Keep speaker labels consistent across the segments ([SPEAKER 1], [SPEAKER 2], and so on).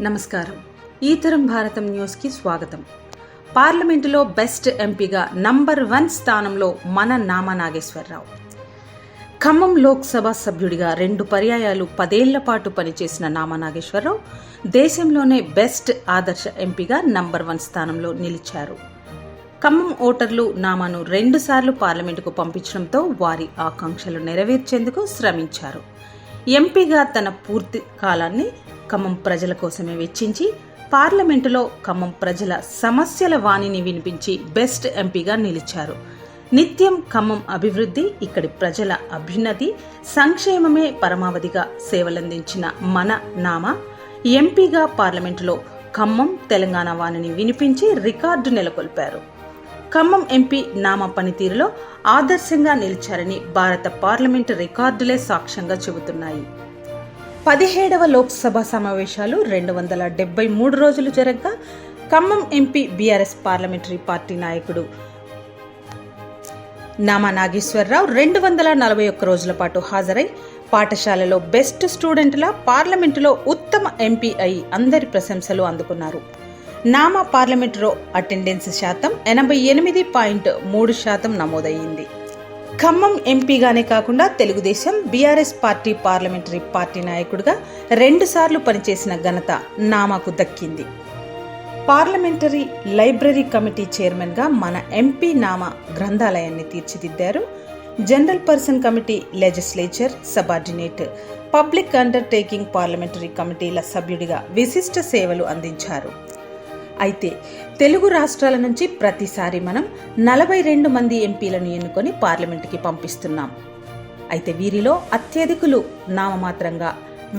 [SPEAKER 1] నమస్కారం. ఈ తరం భారతం న్యూస్కి స్వాగతం. పార్లమెంటులో బెస్ట్ ఎంపీగా నంబర్ వన్ స్థానంలో మన నామ నాగేశ్వరరావు. ఖమ్మం లోక్సభ సభ్యుడిగా రెండు పర్యాయాలు పదేళ్ళ పాటు పనిచేసిన నామ నాగేశ్వరరావు దేశంలోనే బెస్ట్ ఆదర్శ ఎంపీగా నంబర్ వన్ స్థానంలో నిలిచారు. ఖమ్మం ఓటర్లు నామాను రెండుసార్లు పార్లమెంటుకు పంపించడంతో వారి ఆకాంక్షలు నెరవేర్చేందుకు శ్రమించారు. ఎంపీగా తన పూర్తి కాలాన్ని ఖమ్మం ప్రజల కోసమే వెచ్చించి పార్లమెంటులో ఖమ్మం ప్రజల సమస్యల వాణిని వినిపించి బెస్ట్ ఎంపీగా నిలిచారు. నిత్యం ఖమ్మం అభివృద్ధి ఇక్కడి ప్రజల అభ్యున్నతి సంక్షేమమే పరమావధిగా సేవలందించిన మన నామ. ఎంపీగా పార్లమెంటులో ఖమ్మం తెలంగాణ వాణిని వినిపించి రికార్డు నెలకొల్పారు. ఖమ్మం ఎంపీ నామ పనితీరులో ఆదర్శంగా నిలిచారని భారత పార్లమెంటు రికార్డులే సాక్ష్యంగా చెబుతున్నాయి. పదిహేడవ లోక్సభ సమావేశాలు రెండు వందల డెబ్బై మూడు రోజులు జరగగా. Khammam MP BRS parliamentary party నాయకుడు నామా నాగేశ్వరరావు రెండు వందల నలభై ఒక్క రోజుల పాటు హాజరై పాఠశాలలో బెస్ట్ స్టూడెంట్ల పార్లమెంటులో ఉత్తమ ఎంపీ అయి అందరి ప్రశంసలు అందుకున్నారు. నామా పార్లమెంటులో అటెండెన్స్ శాతం ఎనభై ఎనిమిది పాయింట్ మూడు శాతం నమోదయ్యింది. ఖమ్మం ఎంపీగానే కాకుండా Telugudesam BRS party parliamentary party నాయకుడిగా రెండుసార్లు పనిచేసిన ఘనత నామాకు దక్కింది. పార్లమెంటరీ లైబ్రరీ కమిటీ చైర్మన్గా మన ఎంపీ నామా గ్రంథాలయాన్ని తీర్చిదిద్దారు. General person committee legislature subordinate. Public undertaking parliamentary కమిటీల సభ్యుడిగా విశిష్ట సేవలు అందించారు. అయితే తెలుగు రాష్ట్రాల నుంచి ప్రతిసారి మనం నలభై రెండు మంది ఎంపీలను ఎన్నుకొని పార్లమెంటుకి పంపిస్తున్నాం. అయితే వీరిలో అత్యధికులు నామమాత్రంగా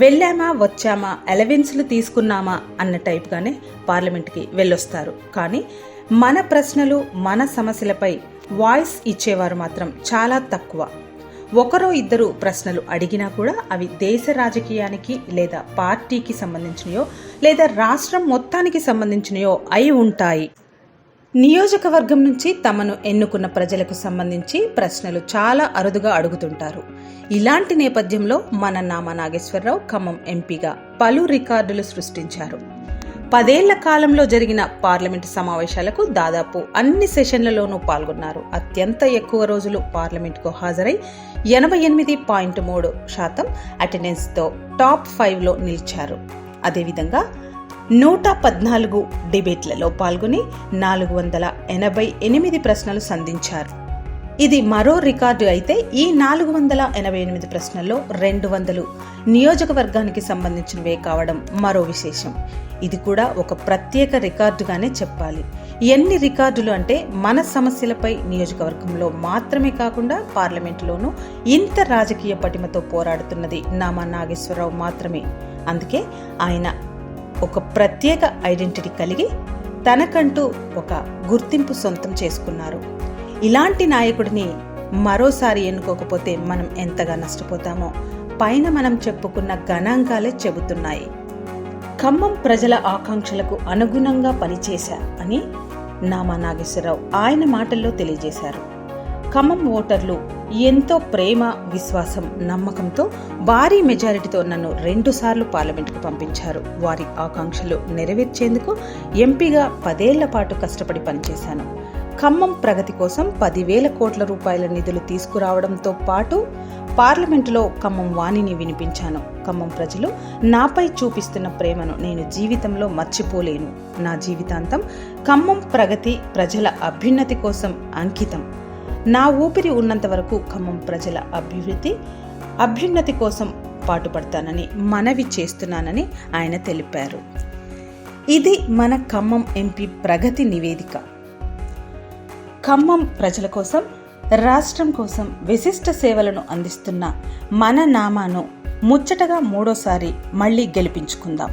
[SPEAKER 1] వెళ్ళామా వచ్చామా అలవెన్స్లు తీసుకున్నామా అన్న టైప్గానే పార్లమెంట్కి వెళ్ళొస్తారు. కానీ మన ప్రశ్నలు మన సమస్యలపై వాయిస్ ఇచ్చేవారు మాత్రం చాలా తక్కువ. ఒకరో ఇద్దరు ప్రశ్నలు అడిగినా కూడా అవి దేశ రాజకీయానికి లేదా పార్టీకి సంబంధించినయో లేదా రాష్ట్రం మొత్తానికి సంబంధించినయో అయి ఉంటాయి. నియోజకవర్గం నుంచి తమను ఎన్నుకున్న ప్రజలకు సంబంధించి ప్రశ్నలు చాలా అరుదుగా అడుగుతుంటారు. ఇలాంటి నేపథ్యంలో మన నామ నాగేశ్వరరావు ఖమ్మం ఎంపీగా పలు రికార్డులు సృష్టించారు. పదేళ్ళ కాలంలో జరిగిన పార్లమెంటు సమావేశాలకు దాదాపు అన్ని సెషన్లలోనూ పాల్గొన్నారు. అత్యంత ఎక్కువ రోజులు పార్లమెంటుకు హాజరై ఎనభై ఎనిమిది పాయింట్ మూడు శాతం అటెండెన్స్తో టాప్ ఫైవ్లో నిలిచారు. అదేవిధంగా నూట పద్నాలుగు డిబేట్లలో పాల్గొని నాలుగు వందల ఎనభై ఎనిమిది ప్రశ్నలు సంధించారు. ఇది మరో రికార్డు అయితే ఈ నాలుగు వందల ఎనభై ఎనిమిది ప్రశ్నల్లో రెండు వందలు. నియోజకవర్గానికి సంబంధించినవే కావడం మరో విశేషం. ఇది కూడా ఒక ప్రత్యేక రికార్డుగానే చెప్పాలి. ఎన్ని రికార్డులు అంటే మన సమస్యలపై నియోజకవర్గంలో మాత్రమే కాకుండా పార్లమెంటులోనూ ఇంత రాజకీయ పటిమతో పోరాడుతున్నది నామా నాగేశ్వరరావు మాత్రమే. అందుకే ఆయన ఒక ప్రత్యేక ఐడెంటిటీ కలిగి తనకంటూ ఒక గుర్తింపు సొంతం చేసుకున్నారు. ఇలాంటి నాయకుడిని మరోసారి ఎన్నుకోకపోతే మనం ఎంతగా నష్టపోతామో. పైన మనం చెప్పుకున్న గణాంకాలే చెబుతున్నాయి. ఖమ్మం ప్రజల ఆకాంక్షలకు అనుగుణంగా పనిచేశా అని నామా నాగేశ్వరరావు ఆయన మాటల్లో తెలియజేశారు. ఖమ్మం ఓటర్లు ఎంతో ప్రేమ విశ్వాసం నమ్మకంతో భారీ మెజారిటీతో నన్ను రెండుసార్లు పార్లమెంటుకు పంపించారు. వారి ఆకాంక్షలు నెరవేర్చేందుకు ఎంపీగా పదేళ్ళ పాటు కష్టపడి పనిచేశాను. ఖమ్మం ప్రగతి కోసం పదివేల కోట్ల రూపాయల నిధులు తీసుకురావడంతో పాటు పార్లమెంటులో ఖమ్మం వాణిని వినిపించాను. ఖమ్మం ప్రజలు నాపై చూపిస్తున్న ప్రేమను నేను జీవితంలో మర్చిపోలేను. నా జీవితాంతం ఖమ్మం ప్రగతి ప్రజల అభ్యున్నతి కోసం అంకితం. నా ఊపిరి ఉన్నంత వరకు ఖమ్మం ప్రజల అభివృద్ధి అభ్యున్నతి కోసం పాటుపడతానని మనవి చేస్తున్నానని ఆయన తెలిపారు. ఇది మన ఖమ్మం ఎంపీ ప్రగతి నివేదిక. ఖమ్మం ప్రజల కోసం రాష్ట్రం కోసం విశిష్ట సేవలను అందిస్తున్న మన నామాను ముచ్చటగా మూడోసారి మళ్ళీ గెలిపించుకుందాం.